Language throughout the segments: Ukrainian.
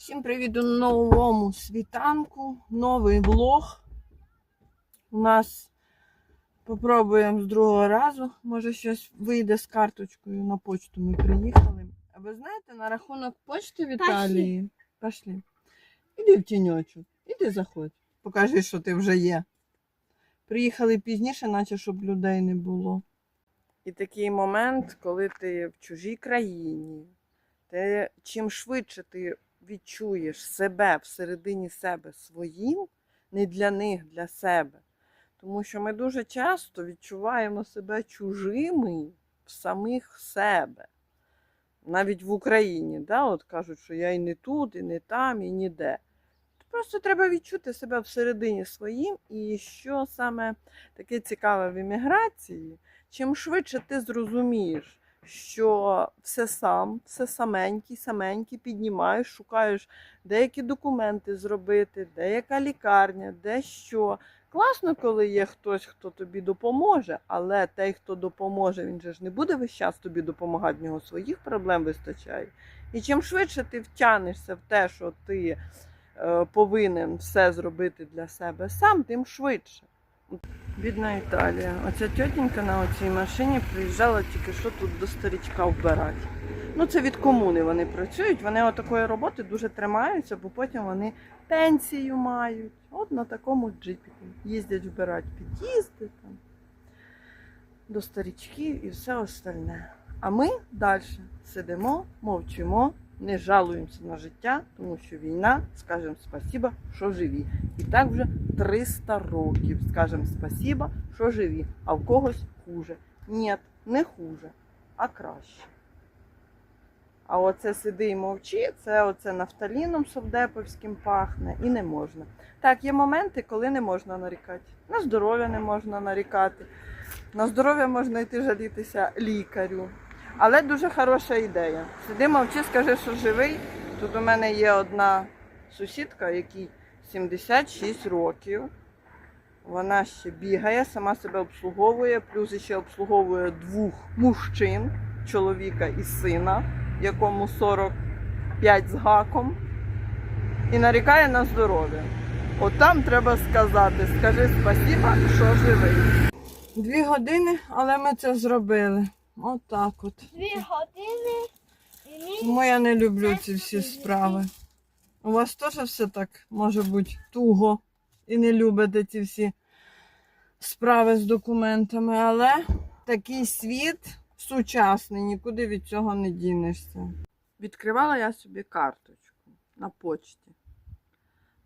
Всім привіт у новому світанку, новий влог. У нас попробуємо з другого разу. Може щось вийде з карточкою на почту. Ми приїхали. А ви знаєте, на рахунок почти в Італії. Пошли. Іди в тіньочок, іди заходь. Покажи, що ти вже є. Приїхали пізніше, наче щоб людей не було. І такий момент, коли ти в чужій країні, ти чим швидше ти відчуєш себе всередині себе своїм, не для них, для себе. Тому що ми дуже часто відчуваємо себе чужими в самих себе. Навіть в Україні, да? от кажуть, що я і не тут, і не там, і ніде. Просто треба відчути себе всередині своїм, і що саме таке цікаве в імміграції, чим швидше ти зрозумієш, що все сам, все саменький, саменький піднімаєш, шукаєш деякі документи зробити, деяка лікарня, де що. Класно, коли є хтось, хто тобі допоможе, але той, хто допоможе, він же ж не буде весь час тобі допомагати, в нього своїх проблем вистачає. І чим швидше ти втягнешся в те, що ти е, повинен все зробити для себе сам, тим швидше. Бідна Італія. Оця тітенька на оцій машині приїжджала тільки що тут до старічка вбирати. Ну, це від комуни вони працюють. Вони отакої роботи дуже тримаються, бо потім вони пенсію мають. От на такому джипіку. Їздять вбирати під'їзди там, до старічків і все остальне. А ми далі сидимо, мовчимо, не жалуємося на життя, тому що війна, скажемо спасіба, що живі. І так вже 300 років. Скажемо спасіба, що живі, а в когось хуже. Ні, не хуже, а краще. А оце сиди і мовчи, це оце нафталіном совдеповським пахне і не можна. Так, є моменти, коли не можна нарікати. На здоров'я не можна нарікати. На здоров'я можна йти жалітися лікарю. Але дуже хороша ідея. Сиди, мовчи, скажи, що живий. Тут у мене є одна сусідка, якій 76 років. Вона ще бігає, сама себе обслуговує, плюс ще обслуговує двох мужчин, чоловіка і сина, якому 45 з гаком, і нарікає на здоров'я. От там треба сказати, скажи спасіба, що живий. Дві години, але ми це зробили. Отак от. Дві години і Тому я не люблю ці всі справи. У вас теж все так може бути туго і не любите ці всі справи з документами, але такий світ сучасний, нікуди від цього не дінешся. Відкривала я собі карточку на почті.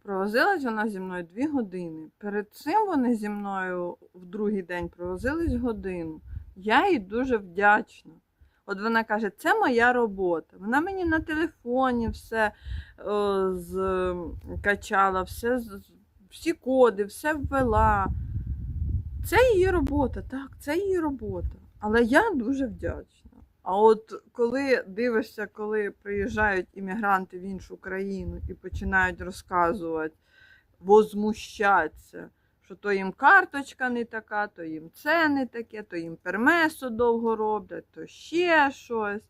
Провозилась вона зі мною дві години. Перед цим вони зі мною в другий день провозились годину. Я їй дуже вдячна. От вона каже, це моя робота. Вона мені на телефоні все о, з, качала, все, всі коди, все ввела. Це її робота, так, це її робота. Але я дуже вдячна. А от коли дивишся, коли приїжджають іммігранти в іншу країну і починають розказувати, возмущатися, що то їм карточка не така, то їм це не таке, то їм пермесо довго роблять, то ще щось.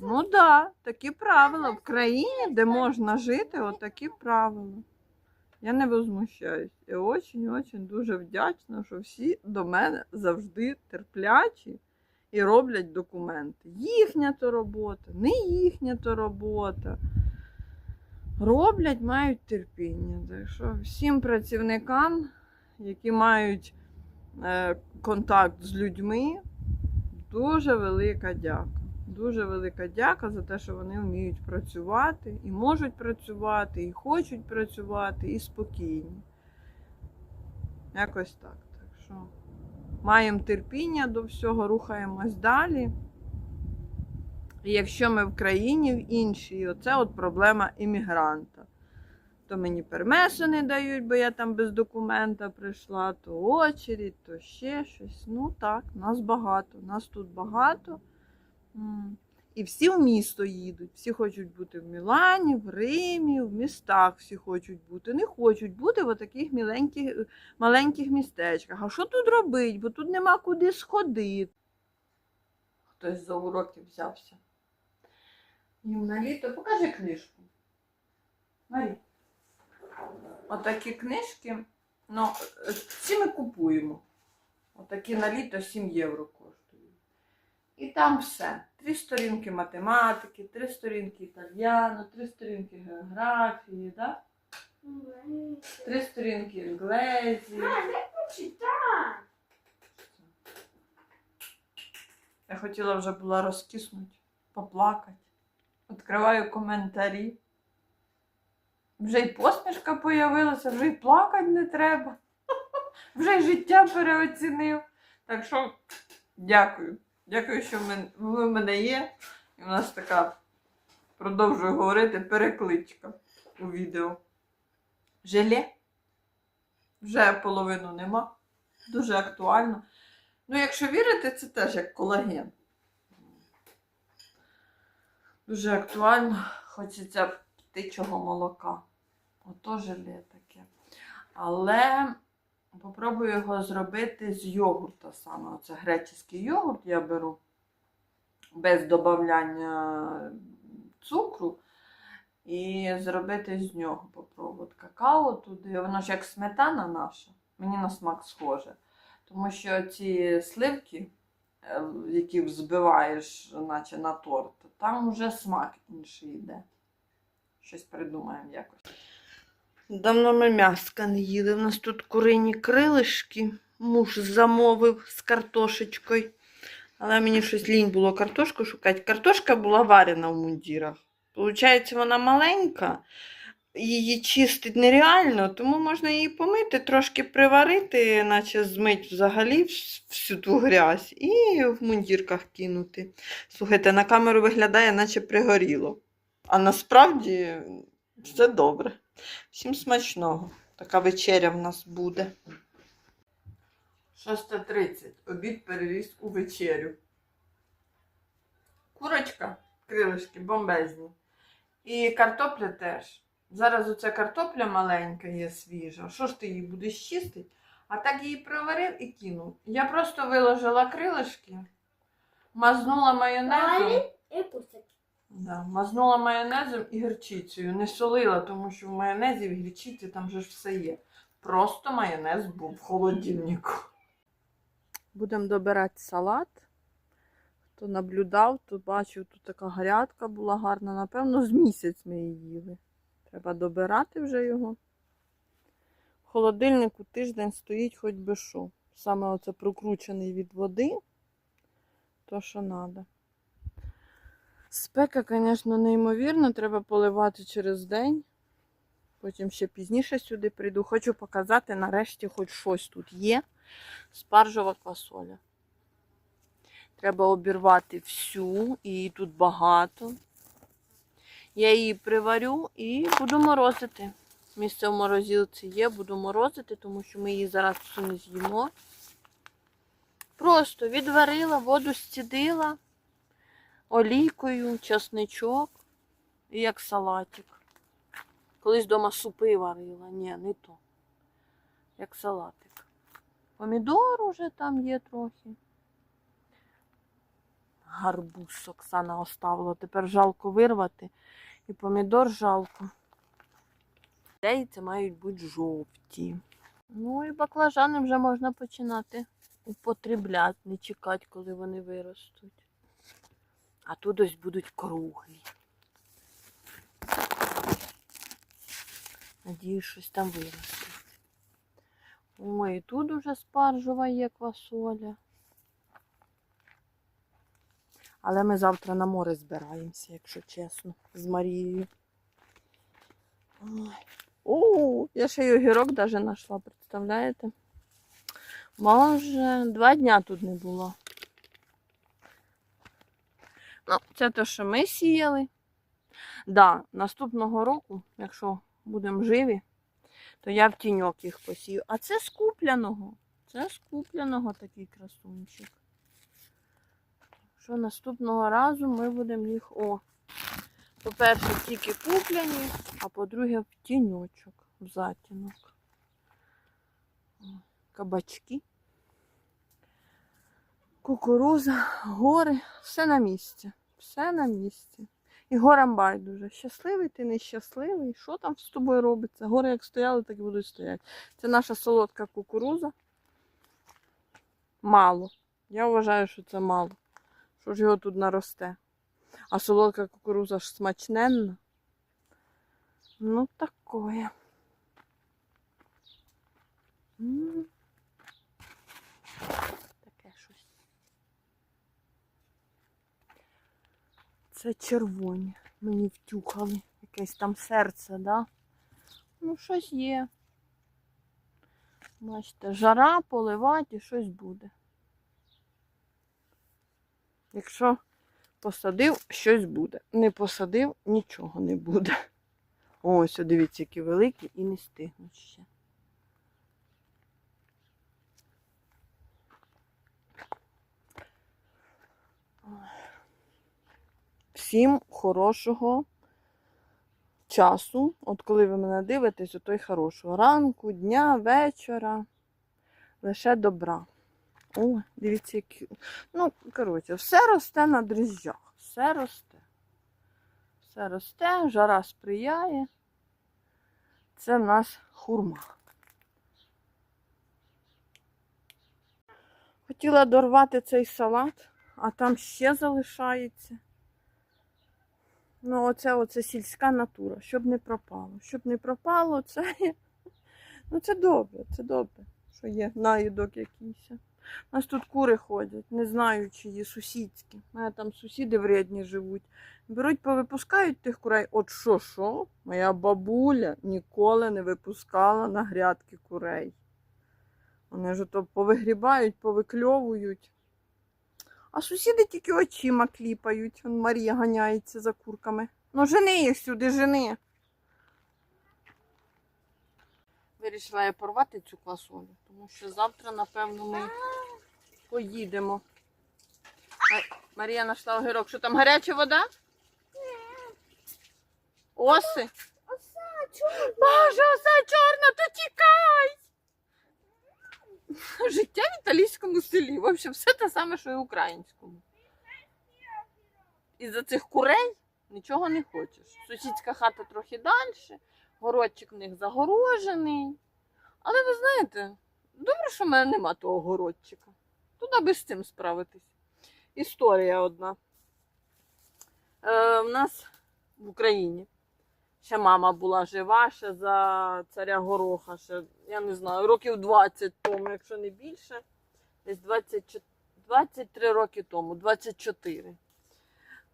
Ну так, да, такі правила. В країні, де можна жити, отакі правила. Я не возмущаюсь. Я очень-очень дуже вдячна, що всі до мене завжди терплячі і роблять документи. Їхня то робота, не їхня то робота. Роблять, мають терпіння. Так що всім працівникам, які мають е, контакт з людьми, дуже велика дяка. Дуже велика дяка за те, що вони вміють працювати і можуть працювати, і хочуть працювати, і спокійні. Якось так. Так що маємо терпіння до всього, рухаємось далі. І якщо ми в країні в іншій, оце от проблема іммігранта. То мені пермесу не дають, бо я там без документа прийшла, то очередь, то ще щось. Ну так, нас багато. Нас тут багато. І всі в місто їдуть. Всі хочуть бути в Мілані, в Римі, в містах всі хочуть бути. Не хочуть бути в таких міленьких, маленьких містечках. А що тут робити? Бо тут нема куди сходити. Хтось за уроки взявся. Їм на літо покажи книжку. Марі. Отакі книжки. Ну, ці ми купуємо. Отакі на літо 7 євро коштують. І там все. Три сторінки математики, три сторінки італьяну, три сторінки географії, да? три сторінки інглезі. не почитай. Я хотіла вже була розкиснути, поплакати. Відкриваю коментарі. Вже й посмішка появилася, вже й плакати не треба. Вже й життя переоцінив. Так що дякую. Дякую, що ви в мене є. І у нас така, продовжую говорити, перекличка у відео. Желе. Вже половину нема. Дуже актуально. Ну, якщо вірити, це теж як колаген. Дуже актуально. Хочеться птичого молока. Ото желе таке. Але попробую його зробити з йогурта саме. Оце греческий йогурт я беру без додавання цукру. І зробити з нього попробувати какао туди. Воно ж як сметана наша. Мені на смак схоже. Тому що ці сливки, е, які взбиваєш, наче на торт, там вже смак інший йде. Щось придумаємо якось. Давно ми м'яска не їли. У нас тут курині крилишки. Муж замовив з картошечкою. Але мені щось лінь було картошку шукати. Картошка була варена в мундірах. Получається, вона маленька, її чистити нереально, тому можна її помити, трошки приварити, наче змить взагалі всю ту грязь, і в мундірках кинути. Слухайте, на камеру виглядає, наче пригоріло. А насправді все добре. Всім смачного. Така вечеря в нас буде. 6.30. Обід переріс у вечерю. Курочка, крилишки бомбезні. І картопля теж. Зараз оця картопля маленька є свіжа. Що ж ти її будеш чистити? А так її приварив і кинув. Я просто виложила крилишки, мазнула майонезом. І пустить. Да, мазнула майонезом і гірчицею. Не солила, тому що в майонезі в гірчиці там же ж все є. Просто майонез був в холодильнику. Будемо добирати салат. Хто наблюдав, то бачив, тут така грядка була гарна. Напевно, з місяць ми її їли. Треба добирати вже його. В холодильнику тиждень стоїть хоч би що. Саме оце прокручений від води. То, що треба. Спека, звісно, неймовірна, треба поливати через день. Потім ще пізніше сюди прийду. Хочу показати, нарешті, хоч щось тут є. Спаржова квасоля. Треба обірвати всю, її тут багато. Я її приварю і буду морозити. Місце в морозилці є, буду морозити, тому що ми її зараз всю не з'їмо. Просто відварила, воду зцідила олійкою, часничок і як салатик. Колись вдома супи варила. Ні, не то. Як салатик. Помідор уже там є трохи. Гарбуз Оксана оставила. Тепер жалко вирвати. І помідор жалко. Яйця мають бути жовті. Ну і баклажани вже можна починати употребляти, не чекати, коли вони виростуть. А тут ось будуть круглі. Надіюсь, щось там виросте. Ой, і тут уже спаржова є квасоля. Але ми завтра на море збираємося, якщо чесно, з Марією. О, я ще й огірок навіть знайшла, представляєте? Може, два дня тут не було. Ну, це те, що ми сіяли. Да, наступного року, якщо будемо живі, то я в тіньок їх посію. А це з купляного. Це з купляного такий красунчик. Що наступного разу ми будемо їх. О, по-перше, тільки купляні, а по-друге, в тіньочок, в затінок. Кабачки. Кукуруза, гори, все на місці. Все на місці. І горам байдуже. Щасливий ти нещасливий. Що там з тобою робиться? Гори як стояли, так і будуть стояти. Це наша солодка кукуруза. Мало. Я вважаю, що це мало. Що ж його тут наросте? А солодка кукуруза ж смачненна. Ну, такое. М. Таке Це червоні. Мені втюхали. Якесь там серце, да? Ну, щось є. Бачите, жара, поливати і щось буде. Якщо посадив, щось буде. Не посадив, нічого не буде. Ось, дивіться, які великі і не стигнуть ще. Всім хорошого часу. От коли ви мене дивитесь, то й хорошого. Ранку, дня, вечора. Лише добра. О, дивіться, які. Ну, коротше, все росте на дріжджах. Все росте. Все росте, жара сприяє. Це в нас хурма. Хотіла дорвати цей салат, а там ще залишається. Ну, оце, оце сільська натура, щоб не пропало. Щоб не пропало, це. Ну, це добре, це добре, що є наїдок якийсь. У нас тут кури ходять, не знаю, чи є сусідські. У мене там сусіди вредні живуть. Беруть, повипускають тих курей. От що, що? Моя бабуля ніколи не випускала на грядки курей. Вони ж то повигрібають, повикльовують. А сусіди тільки очима кліпають. Вон Марія ганяється за курками. Ну, жени їх сюди, жени. Вирішила я порвати цю квасолю, тому що завтра, напевно, ми поїдемо. Ма- Марія знайшла огірок. Що там гаряча вода? Оси? Оса, чому? Боже, оса чорна, то тікай! Життя в італійському селі. В общем, все те саме, що і в українському. Із-за цих курей нічого не хочеш. Сусідська хата трохи далі, городчик в них загорожений. Але ви знаєте, добре, що в мене нема того городчика. Тут аби з цим справитись. Історія одна. Е, в нас в Україні ще мама була жива, ще за царя Гороха, ще, я не знаю, років 20 тому, якщо не більше. Десь 24, 23 роки тому, 24.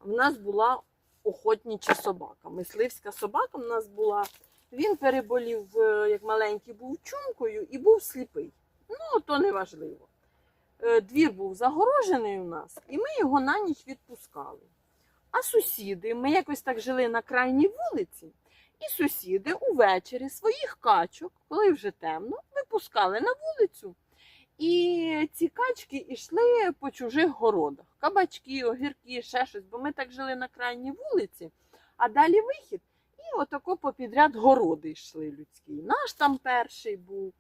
В нас була охотніча собака. Мисливська собака в нас була. Він переболів, е, як маленький, був чумкою і був сліпий. Ну, то не важливо. Е, Двір був загорожений у нас, і ми його на ніч відпускали. А сусіди, ми якось так жили на крайній вулиці, і сусіди увечері своїх качок, коли вже темно, випускали на вулицю. І ці качки йшли по чужих городах. Кабачки, огірки, ще щось, бо ми так жили на крайній вулиці, а далі вихід. І отако попідряд городи йшли людські. Наш там перший був.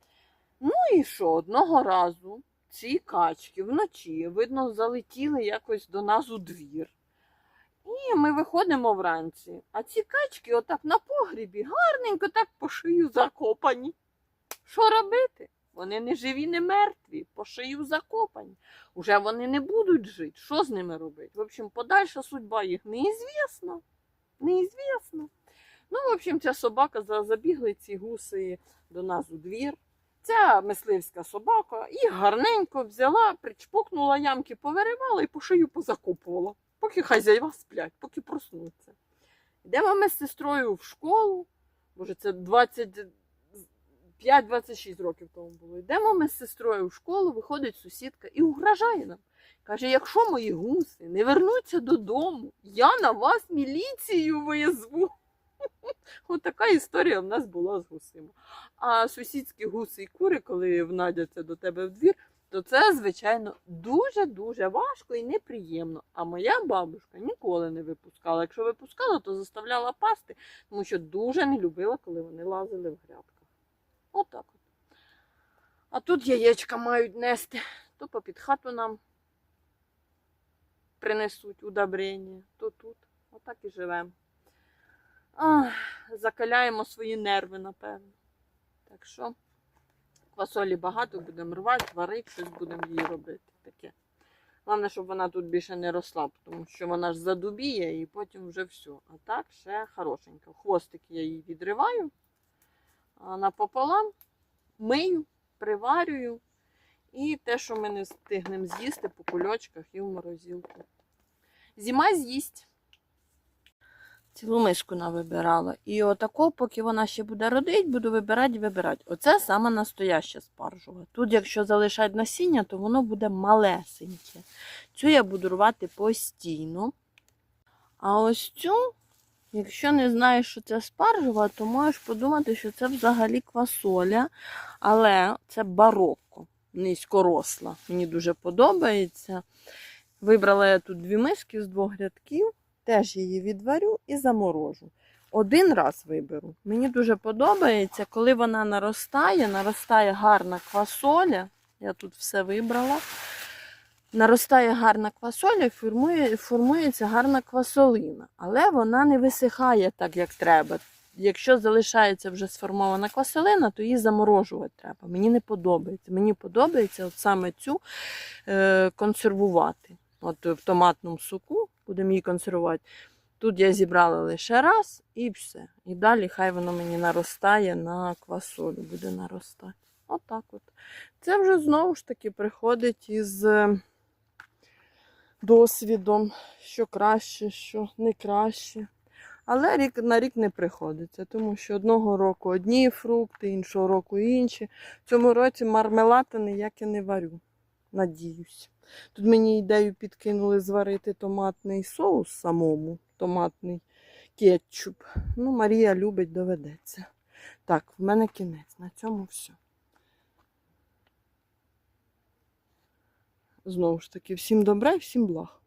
Ну і що, одного разу ці качки вночі, видно, залетіли якось до нас у двір. І ми виходимо вранці, а ці качки отак на погрібі гарненько так по шию закопані. Що робити? Вони не живі, не мертві, по шию закопані. Уже вони не будуть жити. Що з ними робити? В общем, подальша судьба їх неізвісна. Неізвісна. Ну, в общем, ця собака забігли ці гуси до нас у двір. Ця мисливська собака їх гарненько взяла, причпокнула ямки, повиривала і по шию позакопувала, поки хазяїва сплять, поки проснуться. Йдемо ми з сестрою в школу. Боже, це 25-26 років тому було. Йдемо ми з сестрою в школу, виходить сусідка і угрожає нам. Каже, якщо мої гуси не вернуться додому, я на вас міліцію визву. Отака історія в нас була з гусима. А сусідські гуси і кури, коли внадяться до тебе в двір, то це, звичайно, дуже-дуже важко і неприємно. А моя бабушка ніколи не випускала. Якщо випускала, то заставляла пасти, тому що дуже не любила, коли вони лазили в грядках. Отак от. А тут яєчка мають нести, то попід хату нам принесуть удобрення, то тут. Отак і живемо. Закаляємо свої нерви, напевно. Так що квасолі багато, будемо рвати, варити, щось будемо її робити. Таке. Головне, щоб вона тут більше не росла, тому що вона ж задубіє і потім вже все. А так ще хорошенька. Хвостик я її відриваю, а напополам мию, приварюю. І те, що ми не встигнемо з'їсти по кульочках і в морозилку. Зима з'їсть. Цілу миску навибирала. І отако, поки вона ще буде родити, буду вибирати вибирати. Оце саме настояще спаржова. Тут, якщо залишати насіння, то воно буде малесеньке. Цю я буду рвати постійно. А ось цю, якщо не знаєш, що це спаржова, то можеш подумати, що це взагалі квасоля, але це барокко, низькоросла. Мені дуже подобається. Вибрала я тут дві миски з двох рядків. Теж її відварю і заморожу. Один раз виберу. Мені дуже подобається, коли вона наростає, наростає гарна квасоля. Я тут все вибрала. Наростає гарна квасоля, формує, формується гарна квасолина. Але вона не висихає так, як треба. Якщо залишається вже сформована квасолина, то її заморожувати треба. Мені не подобається. Мені подобається от саме цю е, консервувати. От в томатному соку будемо її консервувати. Тут я зібрала лише раз і все. І далі хай воно мені наростає на квасолю, буде наростати. Отак от. Це вже знову ж таки приходить із е, досвідом, що краще, що не краще. Але рік на рік не приходиться, тому що одного року одні фрукти, іншого року інші. В цьому році мармелада ніяк я не варю. Надіюсь. Тут мені ідею підкинули зварити томатний соус самому, томатний кетчуп. Ну, Марія любить, доведеться. Так, в мене кінець. На цьому все. Знову ж таки, всім добра і всім благ.